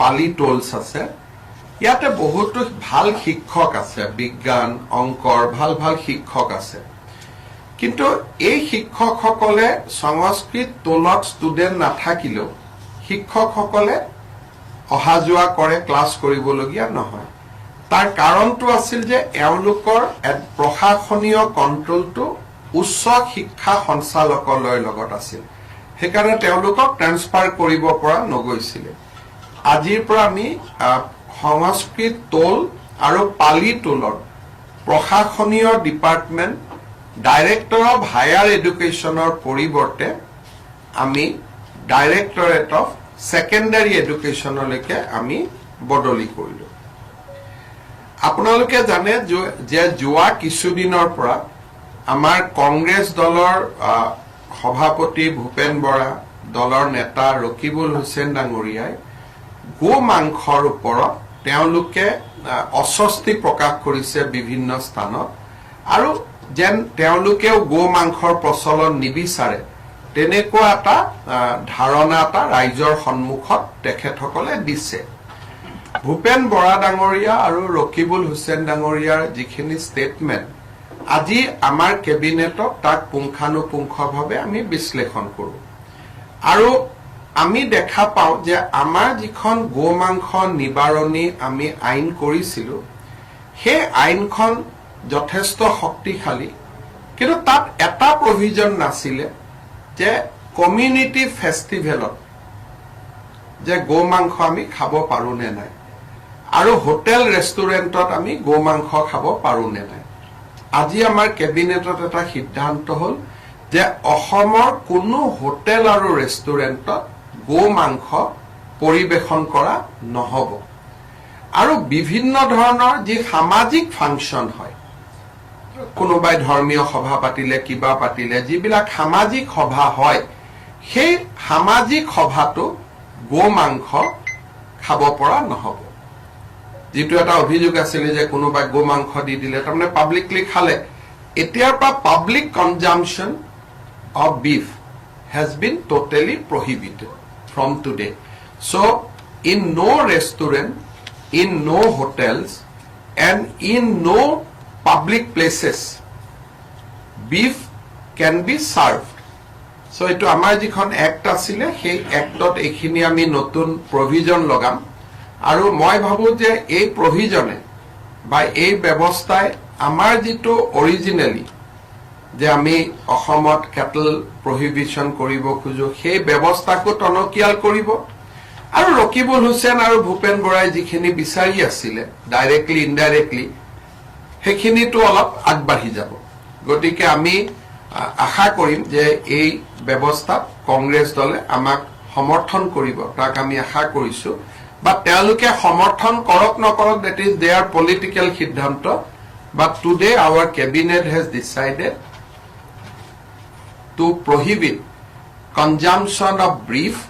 পালি টলছ আছে। ইয়াতে বহুতো ভালো শিক্ষক আছে, বিজ্ঞান, অংকৰ, ভালো ভালো শিক্ষক আছে। কিন্তু এই শিক্ষকসকলে সংস্কৃত টোলত ষ্টুডেণ্ট নাথাকিলেও শিক্ষকসকলে অহা যোৱা কৰে ক্লাছ কৰিবলগীয়া নহয়। তাৰ কাৰণটো আছিল যে এওঁলোকৰ প্ৰশাসনীয় কণ্ট্ৰলটো উচ্চ শিক্ষা সঞ্চালকালয়ৰ লগত আছিল। সেইকাৰণে তেওঁলোকক ট্ৰেন্সফাৰ কৰিব পৰা নগৈছিলে। আজিৰ পৰা আমি সংস্কৃত টোল আৰু পালি টোলৰ প্ৰশাসনীয় ডিপাৰ্টমেণ্ট ডাইৰেক্টৰ অফ হায়াৰ এডুকেশ্যনৰ পৰিৱৰ্তে আমি ডাইৰেক্টৰেট অফ ছেকেণ্ডাৰী এডুকেশ্যনলৈকে আমি বদলি কৰিলোঁ। আপোনালোকে জানে যে- যোৱা কিছুদিনৰ পৰা আমাৰ কংগ্ৰেছ দলৰ সভাপতি ভূপেন বৰা দলৰ নেতা ৰকিবুল হুছেইন ডাঙৰীয়াই গো মাংসৰ ওপৰত তেওঁলোকে অস্বস্তি প্ৰকাশ কৰিছে বিভিন্ন স্থানত। আৰু যেন তেওঁলোকেও গো মাংসৰ প্ৰচলন নিবিচাৰে তেনেকুৱা এটা ধাৰণা এটা ৰাইজৰ সন্মুখত তেখেতসকলে দিছে। ভূপেন বৰা ডাঙৰীয়া আৰু ৰকিবুল হুছেইন ডাঙৰীয়াৰ যিখিনি ষ্টেটমেণ্ট আজি আমাৰ কেবিনেটত তাক পুংখানুপুংখভাৱে আমি বিশ্লেষণ কৰোঁ। আৰু আমি দেখা পাওঁ যে আমাৰ যিখন গো মাংস নিবাৰণী আমি আইন কৰিছিলোঁ সেই আইনখন যথেষ্ট শক্তিশালী কিন্তু তাত এটা প্ৰভিজন নাছিলে যে কমিউনিটি ফেষ্টিভেলত যে গো মাংস আমি খাব পাৰোঁ নে নাই আৰু হোটেল ৰেষ্টুৰেণ্টত আমি গো মাংস খাব পাৰোঁ নে নাই। আজি আমাৰ কেবিনেটত এটা সিদ্ধান্ত হ'ল যে অসমৰ কোনো হোটেল আৰু ৰেষ্টুৰেণ্টত গো মাংস পৰিৱেশন কৰা নহ'ব। আৰু বিভিন্ন ধৰণৰ যি সামাজিক ফাংচন হয়, কোনোবাই ধৰ্মীয় সভা পাতিলে, কিবা পাতিলে, যিবিলাক সামাজিক সভা হয়, সেই সামাজিক সভাটো গো মাংস খাব পৰা নহ'ব। যিটো এটা অভিযোগ আছিলে যে কোনোবাই গো মাংস দি দিলে, তাৰমানে পাব্লিকলি খালে। এতিয়াৰ পৰা public consumption of beef has been totally prohibited from today so' in no' restaurant in no' hotels and in no' public places beef can be served so' এইটো আমাৰ যিখন এক্ট আছিলে, সেই এক্টত এইখিনি আমি নতুন প্ৰভিজন লগাম। আৰু মই ভাবো যে এই প্ৰভিজনে বা এই ব্যৱস্থাই আমাৰ যিটো অৰিজিনেলি যে আমি অসমত কেটল প্ৰহিবিশ্যন কৰিব খোজো, সেই ব্যৱস্থাকো টনকিয়াল কৰিব। আৰু ৰকিবুল হুছেইন আৰু ভূপেন বৰাই যিখিনি বিচাৰি আছিলে ডাইৰেক্টলি ইনডাইৰেক্টলি সেইখিনিতো অলপ আগবাঢ়ি যাব। গতিকে আমি আশা কৰিম যে এই ব্যৱস্থাত কংগ্ৰেছ দলে আমাক সমৰ্থন কৰিব। তাক আমি আশা কৰিছো বা তেওঁলোকে সমৰ্থন কৰক নকৰক দেট ইজ দেয়াৰ পলিটিকেল সিদ্ধান্ত but today our cabinet has decided to prohibit consumption of beef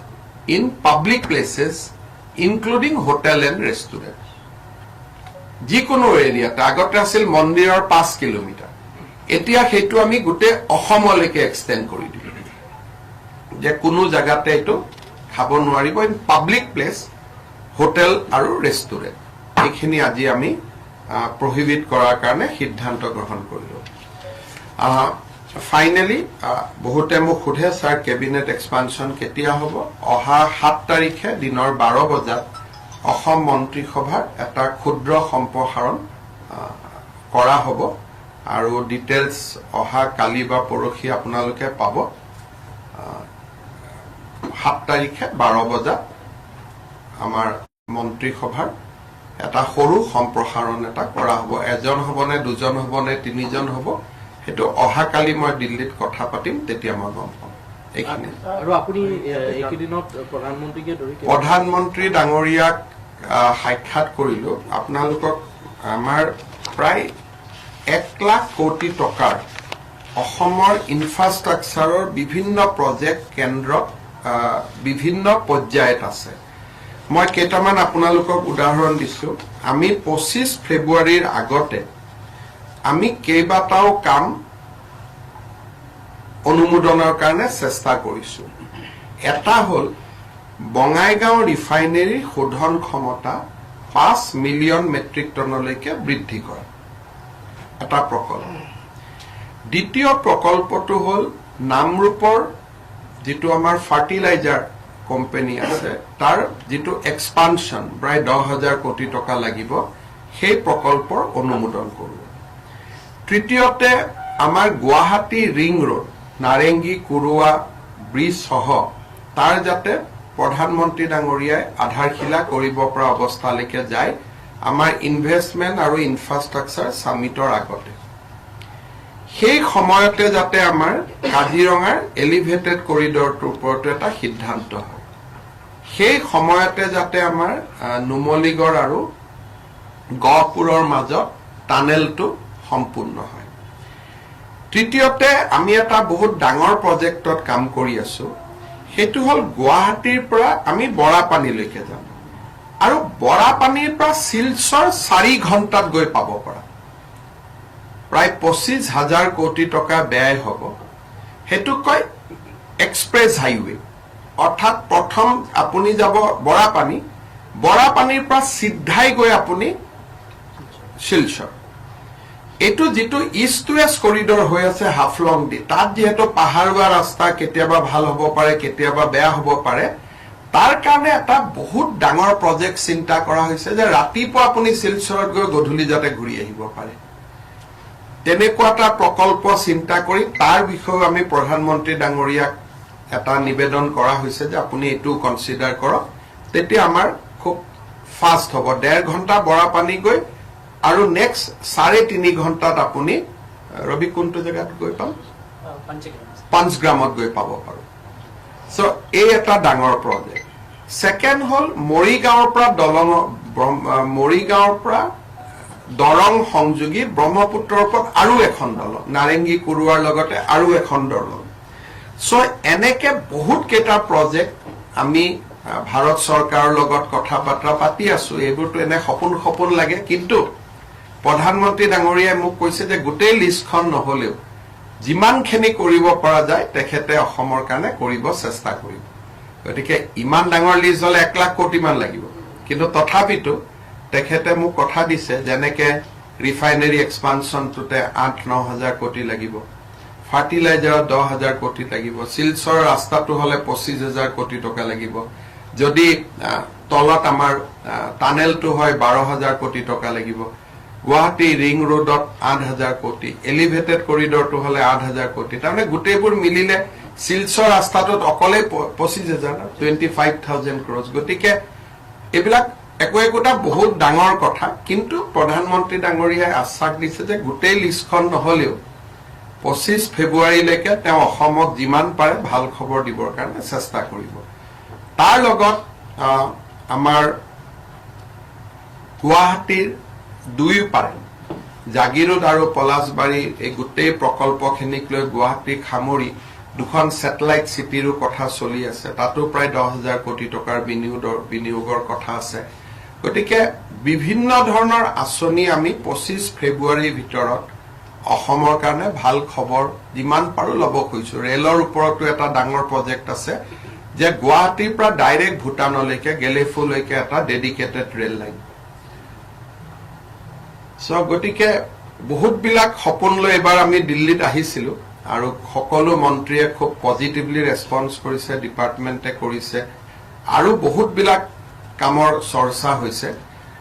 in public places, including hotel and restaurant. যিকোনো এৰিয়াতে আগতে আছিল মন্দিৰৰ পাঁচ কিলোমিটাৰ এতিয়া সেইটো আমি গোটেই অসমলৈকে এক্সটেণ্ড কৰি দিলোঁ যে কোনো জেগাতে এইটো খাব নোৱাৰিব ইন পাব্লিক প্লেচ হোটেল আৰু ৰেষ্টুৰেণ্ট। এইখিনি আজি আমি প্ৰহিবিট কৰাৰ কাৰণে সিদ্ধান্ত গ্ৰহণ কৰিলোঁ। ফাইনেলি বহুতে মোক সোধে ছাৰ কেবিনেট এক্সপানশ্যন কেতিয়া হ'ব? অহা সাত তাৰিখে দিনৰ বাৰ বজাত অসম মন্ত্ৰীসভাৰ এটা ক্ষুদ্ৰ সম্প্ৰসাৰণ কৰা হ'ব। আৰু ডিটেইলছ অহা কালি বা পৰহি আপোনালোকে পাব। সাত তাৰিখে বাৰ বজাত আমাৰ মন্ত্ৰীসভাৰ এটা সৰু সম্প্ৰসাৰণ এটা কৰা হ'ব। এজন হ'বনে দুজন হ'বনে তিনিজন হ'ব সেইটো অহাকালি মই দিল্লীত কথা পাতিম তেতিয়া মই গম পাম। এইখিনি প্ৰধানমন্ত্ৰী ডাঙৰীয়াক সাক্ষাৎ কৰিলো। আপোনালোকক আমাৰ প্ৰায় এক লাখ কোটি টকাৰ অসমৰ ইনফ্ৰাষ্ট্ৰাকচাৰৰ বিভিন্ন প্ৰজেক্ট কেন্দ্ৰত বিভিন্ন পৰ্যায়ত আছে। মই কেইটামান আপোনালোকক উদাহৰণ দিছো। আমি পঁচিছ ফেব্ৰুৱাৰীৰ আগতে আমি কেইবাটাও কাম অনুমোদনৰ কাৰণে চেষ্টা কৰিছো। এটা হ'ল বঙাইগাঁও ৰিফাইনেৰীৰ শোধন ক্ষমতা পাঁচ মিলিয়ন মেট্ৰিক টনলৈকে বৃদ্ধি কৰা। এটা প্ৰকল্প। দ্বিতীয় প্ৰকল্পটো হ'ল নামৰূপৰ যিটো আমাৰ ফাৰ্টিলাইজাৰ কোম্পানী আছে, তাৰ যিটো এক্সপানশ্যন প্ৰায় দহ হাজাৰ কোটি টকা লাগিব, সেই প্ৰকল্পৰ অনুমোদন কৰোঁ। তৃতীয়তে, আমাৰ Guwahati ring road Narengi Kurua bridge সহ, তাৰ যাতে প্ৰধানমন্ত্ৰী ডাঙৰীয়াই আধাৰশিলা কৰিব পৰা অৱস্থালৈকে যায়, আমাৰ ইনভেষ্টমেণ্ট আৰু ইনফ্ৰাষ্ট্ৰাকচাৰ ছামিটৰ আগতে। সেই সময়তে যাতে আমাৰ কাজিৰঙাৰ এলিভেটেড কৰিডৰটোৰ ওপৰতো এটা সিদ্ধান্ত হয়। সেই সময়তে যাতে আমাৰ নুমলীগড় আৰু গহপুৰৰ মাজত টানেলটো সম্পূৰ্ণ হয়। তৃতীয়তে, আমি এটা বহুত ডাঙৰ প্ৰজেক্টত কাম কৰি আছো। সেইটো হ'ল গুৱাহাটীৰ পৰা আমি বৰাপানীলৈকে যাম। আৰু বৰাপানীৰ পৰা শিলচৰ চাৰি ঘণ্টাত গৈ পাব পৰা। প্ৰায় পঁচিছ হাজাৰ কোটি টকা ব্যয় হ'ব। সেইটোক কয় এক্সপ্ৰেছ হাইৱে। অৰ্থাৎ প্ৰথম আপুনি যাব বৰাপানী। বৰাপানীৰ পৰা চিধাই গৈ আপুনি শিলচৰ। এইটো যিটো ইষ্ট ৱেষ্ট কৰিডৰ হৈ আছে হাফলং দি, তাত যিহেতু পাহাৰুৱা ৰাস্তা কেতিয়াবা ভালো হ'ব পাৰে, কেতিয়াবা বেয়া হ'ব পাৰে, তাৰ কাৰণে এটা বহুত ডাঙৰ প্ৰজেক্ট চিন্তা কৰা হৈছে যে ৰাতিপুৱা আপুনি শিলচৰত গৈ গধূলি যাতে ঘূৰি আহিব পাৰে। তেনেকুৱা এটা প্ৰকল্প চিন্তা কৰি তাৰ বিষয়েও আমি প্ৰধানমন্ত্ৰী ডাঙৰীয়াক এটা নিবেদন কৰা হৈছে যে আপুনি এইটো কনচিডাৰ কৰক। তেতিয়া আমাৰ খুব ফাষ্ট হ'ব। ডেৰ ঘণ্টা বৰাপানী গৈ আৰু নেক্সট চাৰে তিনি ঘণ্টাত আপুনি ৰবি কোনটো জেগাত গৈ পাম? পাঞ্চগ্ৰামত। গৈ পাব পাৰোঁ। চ' এই এটা ডাঙৰ প্ৰজেক্ট ছেকেণ্ড হ'ল মৰিগাঁৱৰ পৰা দলং মৰিগাঁৱৰ পৰা দৰং সংযোগী ব্ৰহ্মপুত্ৰৰ ওপৰত আৰু এখন দলং। নাৰেংগী কুৰুৱাৰ লগতে আৰু এখন দলং। চ' এনেকে বহুত কেইটা প্ৰজেক্ট আমি ভাৰত চৰকাৰৰ লগত কথা বাৰ্তা পাতি আছো। এইবোৰতো এনে সপোন সপোন লাগে। কিন্তু প্ৰধানমন্ত্ৰী ডাঙৰীয়াই মোক কৈছে যে গোটেই লিষ্টখন নহলেও যিমানখিনি কৰিব পৰা যায় তেখেতে অসমৰ কাৰণে কৰিব চেষ্টা কৰিব। গতিকে ইমান ডাঙৰ লিষ্ট হলে এক লাখ কোটি মান লাগিব। কিন্তু তথাপিতো তেখেতে মোক কথা দিছে যেনেকে ৰিফাইনেৰী এক্সপানশ্যনটোতে আঠ ন হাজাৰ কোটি লাগিব। ফাৰ্টিলাইজাৰত দহ হাজাৰ কোটি লাগিব শিলচৰ ৰাস্তাটো হলে পঁচিছ হাজাৰ কোটি টকা লাগিব। যদি তলত আমাৰ টানেলটো হয় বাৰ হাজাৰ কোটি টকা লাগিব। গুৱাহাটী ৰিং ৰোডত আঠ হাজাৰ কোটি এলিভেটেড কৰিডৰটো হলে আঠ হাজাৰ কোটি। তাৰমানে গোটেইবোৰ মিলিলে শিলচৰ ৰাস্তাটোত অকলেই পঁচিছ হাজাৰ টুৱেণ্টি ফাইভ থাউজেণ্ড ক্ৰ'জ গতিকে এইবিলাক একো একোটা বহুত ডাঙৰ কথা কিন্তু প্ৰধানমন্ত্ৰী ডাঙৰীয়াই আশ্বাস দিছে যে গোটেই লিষ্টখন নহলেও পঁচিছ ফেব্ৰুৱাৰীলৈকে তেওঁ অসমত যিমান পাৰে ভাল খবৰ দিবৰ কাৰণে চেষ্টা কৰিব। তাৰ লগত আমাৰ গুৱাহাটীৰ দুয়ো পাৰে জাগিৰোড আৰু পলাশবাৰীৰ এই গোটেই প্ৰকল্পখিনিক লৈ গুৱাহাটীক সামৰি দুখন ছেটেলাইট চিটিৰো কথা চলি আছে। তাতো প্ৰায় দহ হাজাৰ কোটি টকাৰ বিনিয়োগৰ বিনিয়োগৰ কথা আছে। গতিকে বিভিন্ন ধৰণৰ আঁচনি আমি পঁচিছ ফেব্ৰুৱাৰীৰ ভিতৰত অসমৰ কাৰণে ভাল খবৰ যিমান পাৰো ল'ব খুজিছো। ৰেলৰ ওপৰতো এটা ডাঙৰ প্ৰজেক্ট আছে যে গুৱাহাটীৰ পৰা ডাইৰেক্ট ভূটানলৈকে গেলেফুলৈকে এটা ডেডিকেটেড ৰেল লাইন চ' গতিকে বহুতবিলাক সপোন লৈ এবাৰ আমি দিল্লীত আহিছিলো আৰু সকলো মন্ত্ৰীয়ে খুব পজিটিভলি ৰেছপন্স কৰিছে ডিপাৰ্টমেণ্টে কৰিছে আৰু বহুতবিলাক কামৰ চৰ্চা হৈছে।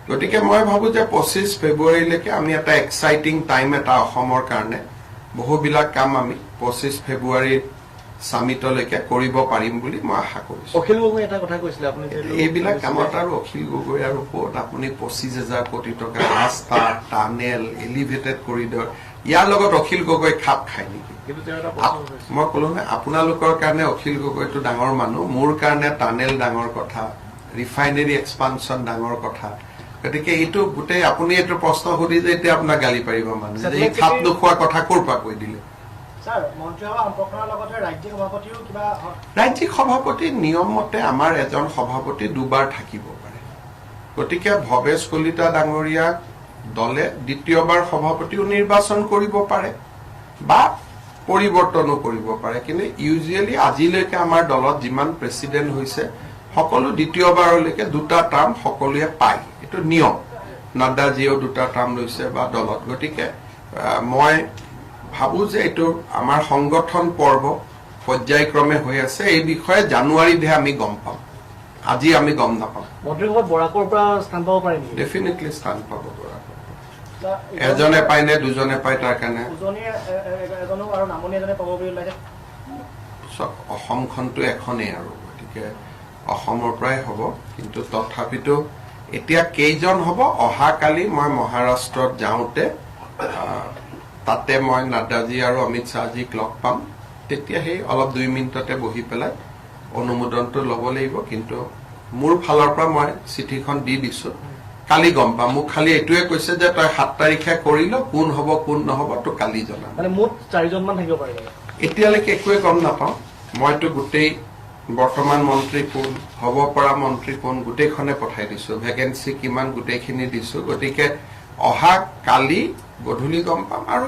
গতিকে মই ভাবো যে পঁচিছ ফেব্ৰুৱাৰীলৈকে আমি এটা এক্সাইটিং টাইম এটা অসমৰ কাৰণে। বহুবিলাক কাম আমি পঁচিছ ফেব্ৰুৱাৰীৰ ছামিটলৈকে কৰিব পাৰিম বুলি মই আশা কৰিছো। অখিল গগৈ এটা কথা কৈছিলে আপুনি এইবিলাক কামত আৰু অখিল গগৈ আৰু ক'ত? আপুনি পঁচিছ হাজাৰ কোটি টকা ৰাস্তা টানেল এলিভেটেড কৰিডৰ ইয়াৰ লগত অখিল গগৈ খাপ খায় নেকি? মই ক'লো নে আপোনালোকৰ কাৰণে অখিল গগৈটো ডাঙৰ মানুহ মোৰ কাৰণে টানেল ডাঙৰ কথা ৰিফাইনেৰী এক্সপানশ্যন ডাঙৰ কথা। গতিকে এইটো গোটেই আপুনি এইটো প্ৰশ্ন সুধি যে এতিয়া আপোনাক গালি পাৰিব মানুহে যে এই খাপ নোখোৱা কথা ক'ৰ পৰা কৈ দিলে? ৰাজ্যিক সভাপতি নিয়মমতে আমাৰ এজন সভাপতি দুবাৰ থাকিব পাৰে। গতিকে ভৱেশ কলিতা ডাঙৰীয়াক দলে দ্বিতীয়বাৰ সভাপতিও নিৰ্বাচন কৰিব পাৰে বা পৰিৱৰ্তনো কৰিব পাৰে। কিন্তু ইউজুৱেলি আজিলৈকে আমাৰ দলত যিমান প্ৰেচিডেণ্ট হৈছে সকলো দ্বিতীয়বাৰলৈকে দুটা টাৰ্ম সকলোৱে পায়। এইটো নিয়ম। নাড্ডাজীয়েও দুটা টাৰ্ম লৈছে বা দলত। গতিকে মই ভাবো যে এইটো আমাৰ সংগঠন পৰ্ব পৰ্যায়ক্ৰমে হৈ আছে। এই বিষয়ে জানুৱাৰীতহে আমি গম পাম। আজি আমি গম নাপাম। মন্ত্ৰীসভাত বৰাকৰ পৰা স্থান পাব পাৰে নেকি? ডেফিনেটলি স্থান পাব পৰা। এজনে পায় নে দুজনে পায় তাৰ কাৰণে চব অসমখনতো এখনেই আৰু। গতিকে অসমৰ পৰাই হ'ব। কিন্তু তথাপিতো এতিয়া কেইজন হ'ব? অহাকালি মই মহাৰাষ্ট্ৰত যাওঁতে তাতে মই নাড্ডাজী আৰু অমিত শ্বাহজীক লগ পাম। তেতিয়া সেই অলপ দুই মিনিটতে বহি পেলাই অনুমোদনটো ল'ব লাগিব। কিন্তু মোৰ ফালৰ পৰা মই চিঠিখন দি দিছো। কালি গম পাম। মোক খালি এইটোৱে কৈছে যে তই সাত তাৰিখে কৰি ল কোন হ'ব কোন নহ'ব তোক কালি জনাম। মানে এতিয়ালৈকে একোৱে গম নাপাওঁ। মইতো গোটেই বৰ্তমান মন্ত্ৰী কোন হ'ব পৰা মন্ত্ৰী কোন গোটেইখনে পঠাই দিছো। ভেকেঞ্চি কিমান গোটেইখিনি দিছো। গতিকে অহা কালি গধূলি গম পাম আৰু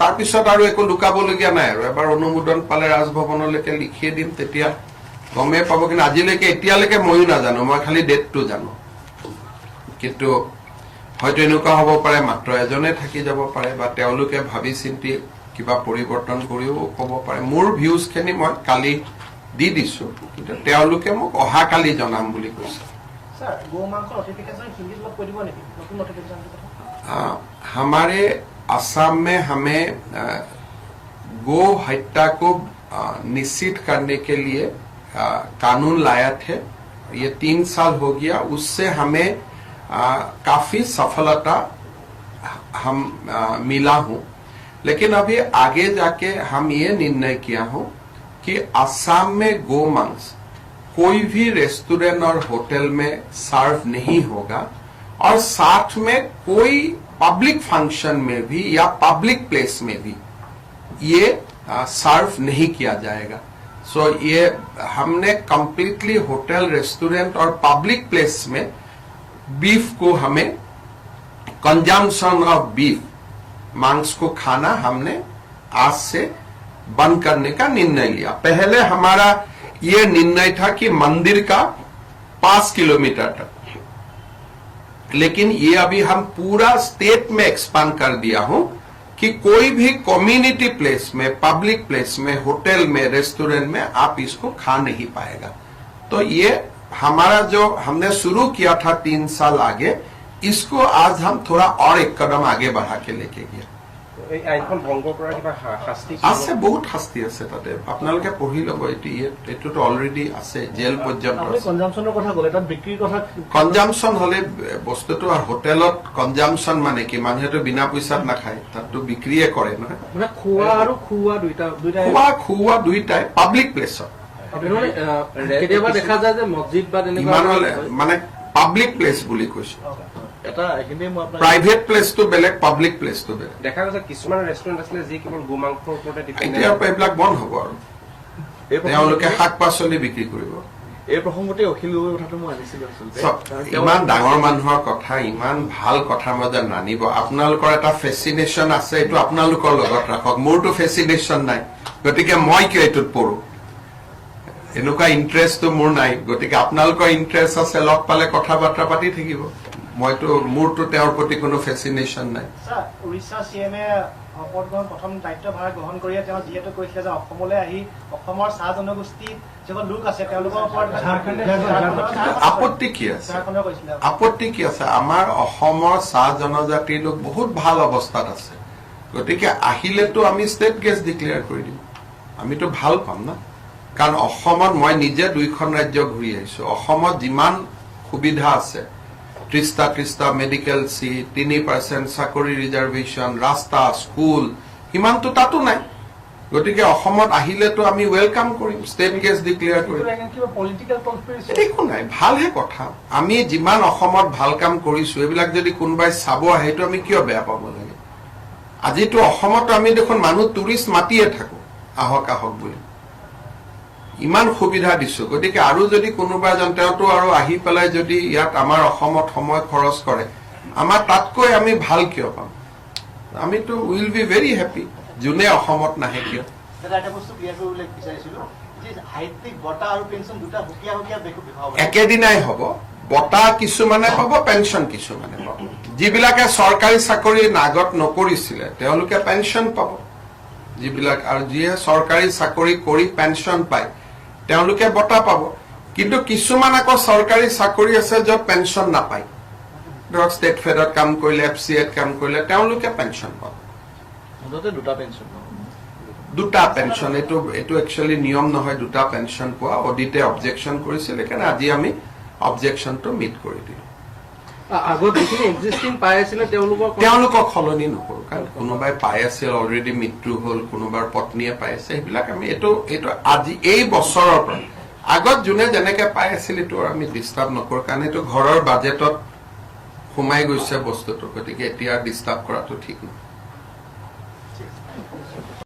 তাৰপিছত আৰু একো লুকাবলগীয়া নাই আৰু। এবাৰ অনুমোদন পালে ৰাজভৱনলৈকে লিখিয়ে দিম তেতিয়া গমেই পাব। কিন্তু আজিলৈকে এতিয়ালৈকে ময়ো নাজানো মই খালি ডেটটো জানো। কিন্তু হয়তো এনেকুৱা হ'ব পাৰে মাত্ৰ এজনে থাকি যাব পাৰে বা তেওঁলোকে ভাবি চিন্তি কিবা পৰিৱৰ্তন কৰিও ক'ব পাৰে। মোৰ ভিউজখিনি মই কালি দি দিছো কিন্তু তেওঁলোকে মোক অহাকালি জনাম বুলি কৈছে ছাৰ গৌ মাংস নটিফিকেশ্যন হিন্দীত অলপ কৈ দিব নেকি নতুন নটিফিকেশ্যন आ, हमारे असम में हमें आ, गो हत्या को आ, निश्चित करने के लिए आ, कानून लाया थे ये तीन साल हो गया उससे हमें आ, काफी सफलता हम आ, मिला हूं लेकिन अभी आगे जाके हम ये निर्णय किया हूं कि असम में गो मांस कोई भी रेस्टोरेंट और होटल में सर्व नहीं होगा और साथ में कोई पब्लिक फ़ंक्शन में भी या पब्लिक प्लेस में भी ये सर्व नहीं किया जाएगा। सो so, ये हमने कंप्लीटली होटल रेस्टोरेंट और पब्लिक प्लेस में बीफ को हमें कंजम्पशन ऑफ़ बीफ मांस को खाना हमने आज से बंद करने का निर्णय लिया। पहले हमारा ये निर्णय था कि मंदिर का पाँच किलोमीटर तक। लेकिन ये अभी हम पूरा स्टेट में एक्सपांड कर दिया हूँ कि कोई भी कम्युनिटी प्लेस में पब्लिक प्लेस में होटल में रेस्टोरेंट में आप इसको खा नहीं पाएगा। तो ये हमारा जो हमने शुरू किया था तीन साल आगे, इसको आज हम थोड़ा और एक कदम आगे बढ़ा के लेके गया আছে বহুত শাস্তি আছে তাতে। আপোনালোকে পঢ়ি ল'ব এইটো এইটোতো অলৰেডি আছে জেল পৰ্যন্ত কনজামচন হলে বস্তুটো আৰু হোটেলত কনজামচন মানে কি? মানুহেতো বিনা পইচাত নাখায় তাততো বিক্ৰীয়ে কৰে নহয়? মানে খোৱা আৰু খুওৱা দুইটা দুইটাই খোৱা খুওৱা দুইটাই পাব্লিক প্লেচত মানে কেতিয়াবা দেখা যায় যে মছজিদ বা মানে পাব্লিক প্লেচ বুলি কৈছো। এটা এইখিনিতে মই আপোনাক প্ৰাইভেট প্লেচটো বেলেগ পাব্লিক প্লেচটো বেলেগ। দেখা গৈছে কিছুমান ৰেষ্টুৰেণ্ট আছিলে যি কেৱল গো ওপৰতে dependent এইবিলাক বন্ধ হ'ব আৰু। তেওঁলোকে শাক পাচলি বিক্ৰী কৰিব। এই প্ৰসংগতে অখিল গগৈৰ কথাটো মই আনিছিলো আচলতে। ইমান ডাঙৰ মানুহৰ কথা ইমান ভালো কথা মই যে নানিব। আপোনালোকৰ এটা ফেচিনেশ্যন আছে এইটো আপোনালোকৰ লগত ৰাখক। মোৰতো ফেচিনেশ্যন নাই। গতিকে মই কিয় এইটোত পৰো? এনেকুৱা ইণ্টাৰেষ্টটো মোৰ নাই। গতিকে আপোনালোকৰ ইণ্টাৰেষ্ট আছে লগ পালে কথা বাৰ্তা পাতি থাকিব। মইতো মোৰতো তেওঁৰ প্ৰতি কোনো ফেচিনেশ্যন নাই। উৰিষ্যা চি এমে পদ গ্ৰহণ প্ৰথম দায়িত্বভাৰ গ্ৰহণ কৰিয়ে তেওঁ যিহেতু কৈছিলে যে অসমলৈ আহি অসমৰ চাহ জনগোষ্ঠী যিসকল লোক আছে তেওঁলোকৰ ওপৰত আপত্তি কি আছে? আপত্তি কি আছে? আমাৰ অসমৰ চাহ জনজাতিৰ লোক বহুত ভালো অৱস্থাত আছে। গতিকে আহিলেতো আমি ষ্টেট গেষ্ট ডিক্লেয়াৰ কৰি দিম। আমিতো ভালো পাম না। কাৰণ অসমত মই নিজে দুইখন ৰাজ্য ঘূৰি আহিছো। অসমত যিমান সুবিধা আছে ত্ৰিশটা ত্ৰিশটা মেডিকেল চিট তিনি পাৰ্চেণ্ট চাকৰি ৰিজাৰ্ভেশ্যন ৰাস্তা স্কুল সিমানটো তাতো নাই। গতিকে অসমত আহিলেতো আমি ৱেলকাম কৰিম ষ্টেট গেষ্ট ডিক্লেয়াৰ কৰিম। একো নাই ভালহে কথা। আমি যিমান অসমত ভালো কাম কৰিছো এইবিলাক যদি কোনোবাই চাব আহে সেইটো আমি কিয় বেয়া পাব লাগে? আজিতো অসমতো আমি দেখোন মানুহ টুৰিষ্ট মাতিয়ে থাকো আহক আহক বুলি। ইমান সুবিধা দিছো। গতিকে আৰু যদি কোনোবা এজন তেওঁতো আৰু আহি পেলাই যদি ইয়াত আমাৰ অসমত সময় খৰচ কৰে আমাৰ তাতকৈ আমি ভালো কিয় পাম? আমিতো উইল বি ভেৰি হেপী যোনে অসমত নাহে কিয়? একেদিনাই হ'ব। বঁটা কিছুমানে পাব পেঞ্চন কিছুমানে পাব। যিবিলাকে চৰকাৰী চাকৰি আগত নকৰিছিলে তেওঁলোকে পেঞ্চন পাব। যিবিলাক আৰু যিয়ে চৰকাৰী চাকৰি কৰি পেঞ্চন পায় তেওঁলোকে বঁটা পাব। কিন্তু কিছুমান আকৌ চৰকাৰী চাকৰি আছে য'ত পেঞ্চন নাপায়। ধৰক ষ্টেট ফেডত কাম কৰিলে এফ চি এত কাম কৰিলে তেওঁলোকে পেঞ্চন পাব। দুটা পেঞ্চন দুটা পেঞ্চন এইটো এইটো একচুৱেলি নিয়ম নহয় দুটা পেঞ্চন পোৱা। অডিটে অবজেকশ্যন কৰিছিল সেইকাৰণে আজি আমি অবজেকশ্যনটো মিট কৰি দিলোঁ। আগত যিখিনি এক্সিষ্টিং পাই আছিলে তেওঁলোকৰ তেওঁলোকক সলনি নকৰো কাৰণ কোনোবাই পাই আছিল অলৰেডি মৃত্যু হ'ল কোনোবাৰ পত্নীয়ে পাই আছে সেইবিলাক আমি এইটো এইটো আজি এই বছৰৰ পৰা। আগত যোনে যেনেকে পাই আছিল এইটো আমি ডিষ্টাৰ্ব নকৰো কাৰণ এইটো ঘৰৰ বাজেটত সোমাই গৈছে বস্তুটো গতিকে এতিয়া ডিষ্টাৰ্ব কৰাটো ঠিক নহয়।